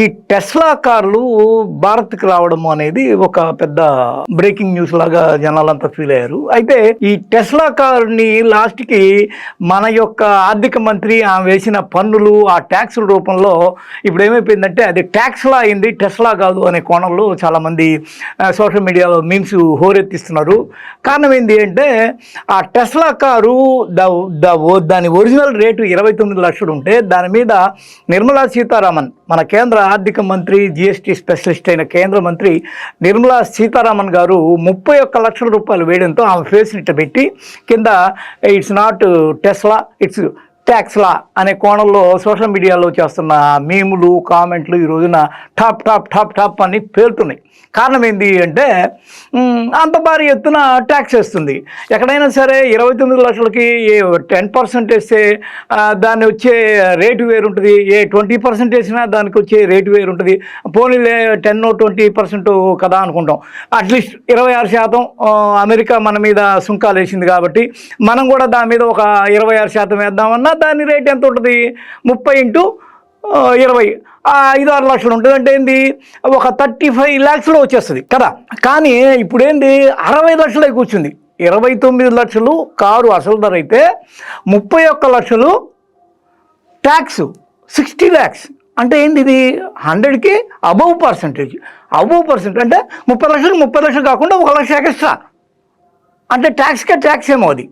ఈ టెస్లా కార్లు భారత్కి రావడం అనేది ఒక పెద్ద బ్రేకింగ్ న్యూస్ లాగా జనాలంతా ఫీల్ అయ్యారు. అయితే ఈ టెస్లా కార్ని లాస్ట్కి మన యొక్క ఆర్థిక మంత్రి ఆమె వేసిన పన్నులు ఆ ట్యాక్సుల రూపంలో ఇప్పుడు ఏమైపోయిందంటే అది ట్యాక్స్లా అయింది టెస్లా కాదు అనే కోణంలో చాలామంది సోషల్ మీడియాలో మీమ్స్ హోరెత్తిస్తున్నారు. కారణం ఏంటి అంటే ఆ టెస్లా కారు ద దాని ఒరిజినల్ రేటు ఇరవై తొమ్మిది లక్షలు ఉంటే దాని మీద నిర్మలా సీతారామన్ మన కేంద్ర ఆర్థిక మంత్రి జిఎస్టీ స్పెషలిస్ట్ అయిన కేంద్ర మంత్రి నిర్మలా సీతారామన్ గారు ముప్పై ఒక్క లక్షల రూపాయలు వేయడంతో ఆమె ఫేస్ ఇట్ట పెట్టి కింద ఇట్స్ నాట్ టెస్లా ఇట్స్ ట్యాక్స్లా అనే కోణంలో సోషల్ మీడియాలో చేస్తున్న మీములు కామెంట్లు ఈ రోజున టాప్ టాప్ టాప్ టాప్ అని పేలుతున్నాయి. కారణం ఏంటి అంటే అంత భారీ ఎత్తున ట్యాక్స్ వేస్తుంది ఎక్కడైనా సరే ఇరవై తొమ్మిది లక్షలకి టెన్ పర్సెంట్ వేస్తే దాన్ని వచ్చే రేటు వేరు ఉంటుంది ఏ ట్వంటీ పర్సెంట్ వేసినా దానికి వచ్చే రేటు వేరు ఉంటుంది పోనీలే టెన్ ట్వంటీ పర్సెంట్ కదా అనుకుంటాం. అట్లీస్ట్ ఇరవై ఆరు శాతం అమెరికా మన మీద సుంకాలు వేసింది కాబట్టి మనం కూడా దాని మీద ఒక ఇరవై ఆరు శాతం వేద్దామన్నా దాని రేట్ ఎంత ఉంటుంది? ముప్పై ఇంటూ ఇరవై. ఐదు ఆరు లక్షలు ఉంటుంది. అంటే ఏంది? ఒక థర్టీ ఫైవ్ ల్యాక్స్లో వచ్చేస్తుంది. కదా? కానీ ఇప్పుడు ఏంది అరవై లక్షలే కూర్చుంది. ఇరవై తొమ్మిది లక్షలు కారు అసలు ధర అయితే ముప్పై ఒక్క లక్షలు ట్యాక్స్ సిక్స్టీ ల్యాక్స్ అంటే ఏంది ఇది? హండ్రెడ్కి అబవ్ పర్సంటేజ్. అబవ్ పర్సెంట్ అంటే ముప్పై లక్షలు ముప్పై లక్షలు కాకుండా ఒక లక్ష ఎక్స్ట్రా. అంటే ట్యాక్స్కే ట్యాక్స్ ఏమో అది.